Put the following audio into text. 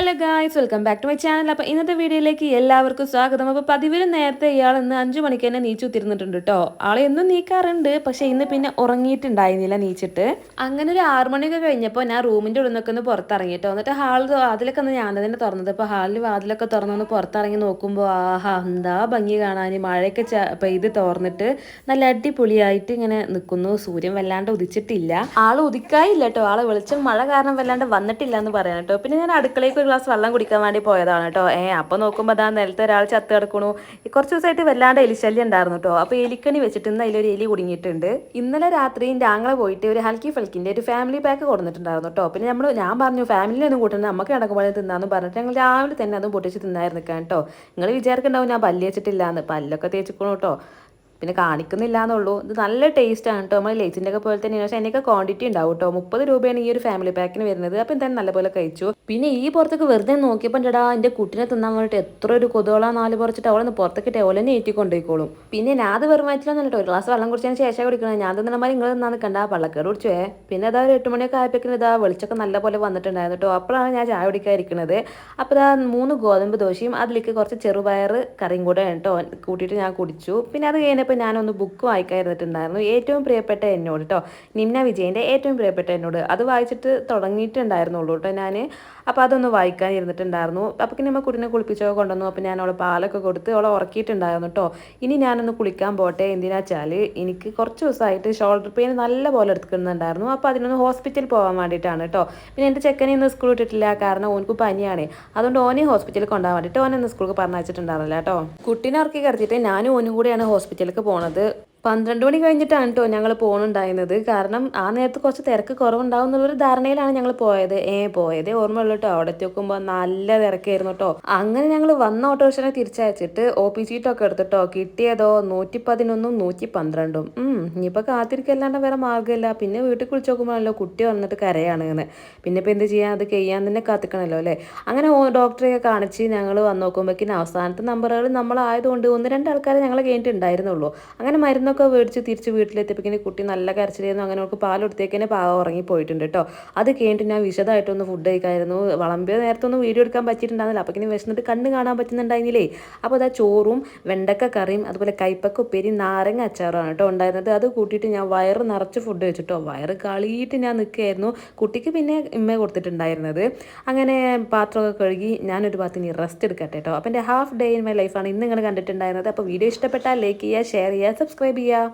Hello guys welcome back to my channel അപ്പോൾ ഇന്നത്തെ വീഡിയോയിലേക്ക് എല്ലാവർക്കും സ്വാഗതം. അപ്പോൾ പതിവിലും നേരത്തെ ഇയാൾ ഇന്ന് അഞ്ച് മണിക്ക് തന്നെ നീച്ചു തിരുന്നിട്ടുണ്ട് കേട്ടോ ആളെ എന്നും നീക്കാറുണ്ട്. പക്ഷേ ഇന്ന് പിന്നെ ഉറങ്ങിയിട്ടുണ്ടായിരുന്നില്ല നീച്ചിട്ട്. അങ്ങനെ ഒരു ആറു മണിയൊക്കെ കഴിഞ്ഞപ്പോൾ ഞാൻ റൂമിന്റെ ഉള്ളിൽ നിന്നൊക്കെ ഒന്ന് പുറത്തിറങ്ങി കേട്ടോ എന്നിട്ട് ഹാൾ വാതിലൊക്കെ ഒന്ന് ഞാൻ തന്നെ തുറന്നത്. അപ്പോൾ ഹാളിൽ വാതിലൊക്കെ തുറന്നൊന്ന് പുറത്തിറങ്ങി നോക്കുമ്പോൾ ആഹാ എന്താ ഭംഗി കാണാൻ മഴയൊക്കെ പെയ്ത് തോർന്നിട്ട് നല്ല അടിപൊളിയായിട്ട് ഇങ്ങനെ നിൽക്കുന്നു സൂര്യൻ വല്ലാണ്ട് ഉദിച്ചിട്ടില്ല. ആൾ ഉദിക്കായില്ല കേട്ടോ ആൾ വെളിച്ചം മഴ കാരണം വല്ലാണ്ട് വന്നിട്ടില്ല എന്ന് പറയാം കേട്ടോ പിന്നെ ഞാൻ അടുക്കളയ്ക്ക് ഒരു ഗ്ലാസ് വെള്ളം കുടിക്കാൻ വേണ്ടി പോയതാണ് കേട്ടോ. ഏ അപ്പോൾ നോക്കുമ്പോൾ അതാ നിലത്ത് ഒരാൾ ചത്ത് കിടക്കണു. കുറച്ച് ദിവസമായിട്ട് വല്ലാണ്ട് എലിശല്യം ഉണ്ടായിരുന്നു കേട്ടോ. അപ്പോൾ എലിക്കണി വെച്ചിട്ട് ഇന്ന് അതിലൊരു എലി കുടുങ്ങിയിട്ടുണ്ട്. ഇന്നലെ രാത്രി ഞാങ്ങളെ പോയിട്ട് ഒരു ഹൽക്കി ഫൽക്കിന്റെ ഒരു ഫാമിലി പാക്ക് കൊടുത്തിട്ടുണ്ടായിരുന്നു കേട്ടോ. പിന്നെ നമ്മൾ ഞാൻ പറഞ്ഞു ഫാമിലി ഒന്നും കൂട്ടുന്നത് നമുക്ക് കിടക്കുമ്പോൾ തിന്നാന്ന് പറഞ്ഞിട്ട് ഞങ്ങൾ രാവിലെ തന്നെ അതും പൊട്ടിച്ച് തിന്നായിരുന്നു കേട്ടോ. നിങ്ങൾ വിചാരിക്കണ്ടാവും ഞാൻ പല്ല് വെച്ചിട്ടില്ല എന്ന് പല്ലൊക്കെ തേച്ചിക്കണു കേട്ടോ. പിന്നെ കാണിക്കുന്നില്ല എന്നുള്ളൂ ഇത് നല്ല ടേസ്റ്റാണ് കേട്ടോ നമ്മൾ ലേസിന്റെ ഒക്കെ പോലെ തന്നെയാണ്. പക്ഷേ അതിനൊക്കെ ക്വാണ്ടിറ്റി ഉണ്ടാവും കേട്ടോ മുപ്പത് രൂപയാണ് ഈ ഒരു ഫാമിലി പാക്കിന് വരുന്നത്. അപ്പോൾ എന്തായാലും നല്ലപോലെ കഴിച്ചു. പിന്നെ ഈ പുറത്തേക്ക് വെറുതെ നോക്കിയപ്പോൾ ചേട്ടാ എന്റെ കുട്ടിനെ തിന്നാൻ വേണ്ടിയിട്ട് എത്ര ഒരു കൊതുകളാ നാല് പറിച്ചിട്ട് അവളൊന്ന് പുറത്തേക്ക് ടോലനെ ഏറ്റി കൊണ്ടുപോയിക്കോളും പിന്നെ ഞാൻ അത് വെറും ഒരു ഗ്ലാസ് വെള്ളം കുടിച്ചതിന് ശേഷം കുടിക്കണം. ഞാൻ തിന്നമാതിരി നിങ്ങൾ തിന്നാന്ന് കണ്ട പള്ളക്കേട് കുടിച്ചേ പിന്നെ അതാ ഒരു എട്ട് മണിയൊക്കെ ആയപ്പോഴേക്കും ഇതാ വെളിച്ചൊക്കെ നല്ലപോലെ വന്നിട്ടുണ്ടായിരുന്നു കേട്ടോ അപ്പോഴാണ് ഞാൻ ചായ കുടിക്കാതിരിക്കുന്നത് അപ്പോൾ ഇതാ മൂന്ന് ഗോതമ്പ് ദോശയും അതിലേക്ക് കുറച്ച് ചെറുപയർ കറിയും കൂടെ കേട്ടോ കൂട്ടിയിട്ട് ഞാൻ കുടിച്ചു. പിന്നെ അത് കഴിഞ്ഞപ്പോൾ ഞാനൊന്ന് ബുക്ക് വായിക്കാതിരുന്നിട്ടുണ്ടായിരുന്നു. ഏറ്റവും പ്രിയപ്പെട്ട എന്നോട് കേട്ടോ നിമ്ന വിജയന്റെ ഏറ്റവും പ്രിയപ്പെട്ട എന്നോട്. അത് വായിച്ചിട്ട് തുടങ്ങിയിട്ടുണ്ടായിരുന്നുള്ളൂ കേട്ടോ ഞാൻ അപ്പോൾ അതൊന്ന് വായിക്കാൻ ഇരുന്നിട്ടുണ്ടായിരുന്നു അപ്പോൾ നമ്മൾ കുട്ടിനെ കുളിപ്പിച്ചൊക്കെ കൊണ്ടുവന്നു. അപ്പോൾ ഞാൻ അവളെ പാലൊക്കെ കൊടുത്ത് അവളെ ഉറക്കിയിട്ടുണ്ടായിരുന്നു കേട്ടോ ഇനി ഞാനൊന്ന് കുളിക്കാൻ പോട്ടെ എന്തിനാ വെച്ചാൽ എനിക്ക് കുറച്ച് ദിവസമായിട്ട് ഷോൾഡർ പെയിൻ നല്ല പോലെ എടുക്കുന്നുണ്ടായിരുന്നു അപ്പോൾ അതിനൊന്ന് ഹോസ്പിറ്റലിൽ പോകാൻ വേണ്ടിയിട്ടാണ് കേട്ടോ പിന്നെ എന്റെ ചെക്കനെ ഇന്ന് സ്കൂൾ വിട്ടിട്ടില്ല. കാരണം ഓനക്ക് പനിയാണ്. അതുകൊണ്ട് ഓനെ ഹോസ്പിറ്റലിൽ കൊണ്ടുപോകാൻ വേണ്ടിയിട്ട് ഓനെ ഇന്ന് പറഞ്ഞു പറഞ്ഞയച്ചിട്ടുണ്ടായിരുന്നില്ല കേട്ടോ കുട്ടീനെ ഉറക്കി കിടത്തിയിട്ട് ഞാനും ഓനും കൂടെയാണ് ഹോസ്പിറ്റലിലേക്ക് പോണത് പന്ത്രണ്ട് മണി കഴിഞ്ഞിട്ടാണ് കേട്ടോ ഞങ്ങൾ പോകുന്നുണ്ടായിരുന്നത് കാരണം ആ നേരത്ത് കുറച്ച് തിരക്ക് കുറവുണ്ടാവും എന്നുള്ളൊരു ധാരണയിലാണ് ഞങ്ങൾ പോയത്. ഏ പോയതേ ഓർമ്മയുള്ളൂ കേട്ടോ അവിടെ എത്തി നോക്കുമ്പോൾ നല്ല തിരക്കായിരുന്നു കേട്ടോ അങ്ങനെ ഞങ്ങൾ വന്ന ഓട്ടോറിക്ഷനെ തിരിച്ചയച്ചിട്ട് ഒ പി സീറ്റൊക്കെ എടുത്തിട്ടോ കിട്ടിയതോ നൂറ്റി പതിനൊന്നും നൂറ്റി പന്ത്രണ്ടും ഇനിയിപ്പോൾ കാത്തിരിക്കല്ലാണ്ട് വേറെ മാർഗമില്ല. പിന്നെ വീട്ടിൽ കുളിച്ച് നോക്കുമ്പോഴല്ലോ കുട്ടി വന്നിട്ട് കരയാണ് എന്ന് പിന്നെ ഇപ്പോൾ എന്ത് ചെയ്യാൻ അത് കഴിയാൻ തന്നെ കാത്തിക്കണമല്ലോ അല്ലേ? അങ്ങനെ ഡോക്ടറെയൊക്കെ കാണിച്ച് ഞങ്ങൾ വന്ന് നോക്കുമ്പോഴേക്കിന് അവസാനത്തെ നമ്പറുകൾ നമ്മളായതുകൊണ്ട് ഒന്ന് രണ്ട് ആൾക്കാരെ ഞങ്ങൾ കഴിഞ്ഞിട്ടുണ്ടായിരുന്നുള്ളൂ. അങ്ങനെ മരുന്നൊക്കെ മേടിച്ച് തിരിച്ച് വീട്ടിലെത്തിപ്പിക്കുന്ന കുട്ടി നല്ല കരച്ചിലായിരുന്നു. അങ്ങനെ അവൾക്ക് പാൽ കൊടുത്തേക്കിനെ പാവം ഉറങ്ങി പോയിട്ടുണ്ട് കേട്ടോ അത് കഴിഞ്ഞിട്ട് ഞാൻ വിശദമായിട്ടൊന്ന് ഫുഡ് കഴിക്കായിരുന്നു. വളമ്പിയ നേരത്തെ ഒന്നും വീഡിയോ എടുക്കാൻ പറ്റിയിട്ടുണ്ടായിരുന്നില്ല. അപ്പോൾ ഇങ്ങനെ വിശന്നിട്ട് കണ്ണ് കാണാൻ പറ്റുന്നുണ്ടായിരുന്നില്ലേ? അപ്പോൾ അതാ ചോറും വെണ്ടക്ക കറിയും അതുപോലെ കൈപ്പക്ക ഉപ്പേരി നാരങ്ങ അച്ചാറാണ് കേട്ടോ ഉണ്ടായിരുന്നത്. അത് കൂട്ടിയിട്ട് ഞാൻ വയറ് നിറച്ച് ഫുഡ് വെച്ചിട്ടോ വയറ് കളിയിട്ട് ഞാൻ നിൽക്കുകയായിരുന്നു. കുട്ടിക്ക് പിന്നെ ഇമ്മ കൊടുത്തിട്ടുണ്ടായിരുന്നത്. അങ്ങനെ പാത്രമൊക്കെ കഴുകി ഞാനൊരു ഭാഗത്തിന് റെസ്റ്റ് എടുക്കട്ടെ കേട്ടോ അപ്പോൾ എന്റെ ഹാഫ് ഡേ ഇൻ മൈ ലൈഫാണ് ഇന്ന് നിങ്ങൾ കണ്ടിട്ടുണ്ടായിരുന്നത്. അപ്പോൾ വീഡിയോ ഇഷ്ടപ്പെട്ടാൽ ലൈക്ക് ചെയ്യുക ഷെയർ ചെയ്യുക സബ്സ്ക്രൈബ് ചെയ്യുക